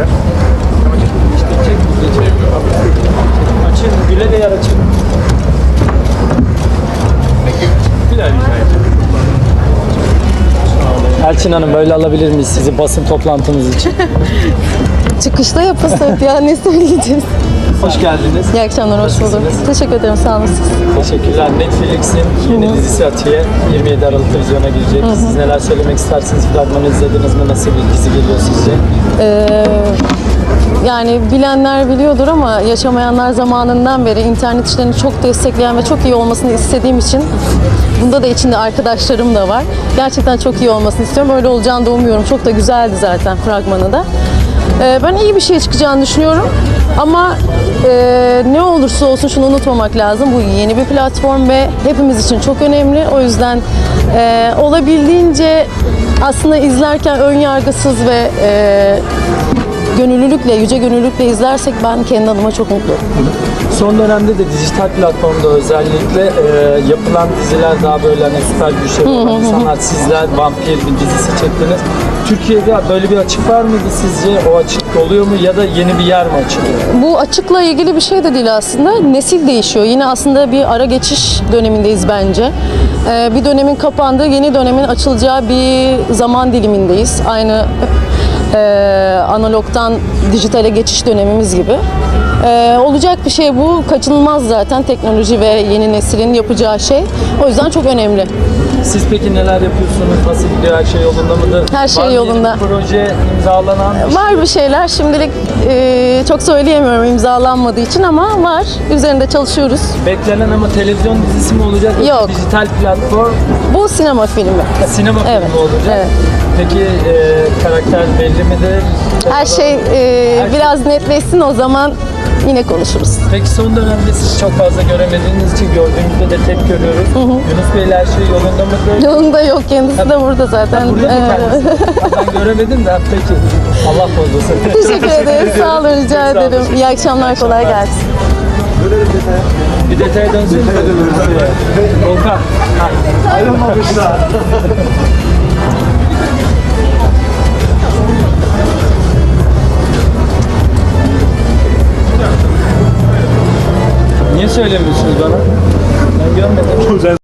kameraya. Açın, güle de yer açın. Elçin Hanım böyle alabilir miyiz sizi basın toplantınız için? Çıkışta yapılsın ya ne söyleyeceğiz? Hoş geldiniz. İyi akşamlar, hoş bulduk. Teşekkür ederim, sağ olun. Teşekkürler. Netflix'in yeni dizisi Atiye 27 Aralık televizyona girecek. Siz neler söylemek istersiniz? Fragmanı izlediniz mi? Nasıl bir dizi geliyor sizce? Ee, yani bilenler biliyordur ama yaşamayanlar zamanından beri internet işlerini çok destekleyen ve çok iyi olmasını istediğim için bunda da içinde arkadaşlarım da var. Gerçekten çok iyi olmasını istiyorum. Öyle olacağını da umuyorum. Çok da güzeldi zaten fragmanı da. Ee, ben iyi bir şey çıkacağını düşünüyorum. Ama e, ne olursa olsun şunu unutmamak lazım. Bu yeni bir platform ve hepimiz için çok önemli. O yüzden e, olabildiğince aslında izlerken ön yargısız ve e, gönüllülükle, yüce gönüllülükle izlersek ben kendi adıma çok mutluyum. Son dönemde de dijital platformda özellikle e, yapılan diziler daha böyle hani süper güçleri olan insanlar sizler vampir bir dizisi çektiniz. Türkiye'de böyle bir açık var mıydı sizce? O açık doluyor mu ya da yeni bir yer mi açılıyor? Bu açıkla ilgili bir şey de değil aslında. Nesil değişiyor. Yine aslında bir ara geçiş dönemindeyiz bence. Ee, bir dönemin kapandığı, yeni dönemin açılacağı bir zaman dilimindeyiz. Aynı e, analogdan dijitale geçiş dönemimiz gibi. Ee, olacak bir şey bu. Kaçınılmaz zaten teknoloji ve yeni neslin yapacağı şey. O yüzden çok önemli. Siz peki neler yapıyorsunuz? Nasıl gidiyor? Her şey yolunda mıdır? Her şey Var yolunda. bir proje imzalanan bir şey? Var bir şeyler şimdilik e, çok söyleyemiyorum imzalanmadığı için ama var. Üzerinde çalışıyoruz. Beklenen ama televizyon dizisi mi olacak? Yok. Dijital platform, Bu sinema filmi. sinema Evet, filmi olacak. evet. Peki e, karakter belli midir? Her şey e, biraz netleşsin o zaman yine konuşuruz. Peki son dönemde sizi çok fazla göremediğiniz için gördüğümüzde de tek görüyoruz. Yunus Bey'le her şey yolunda mıdır? Yolunda yok kendisi de burada zaten. Buraya mı kendisi? Ben göremedim de peki. Allah bozmasın. Teşekkür ederim. Sağ olun rica sağ olun. ederim. İyi akşamlar kolay gelsin. Bir detaya dönsün. Volkan. Ha. Ayrılmamışlar. Niye söylemiyorsunuz bana? Ben görmedim.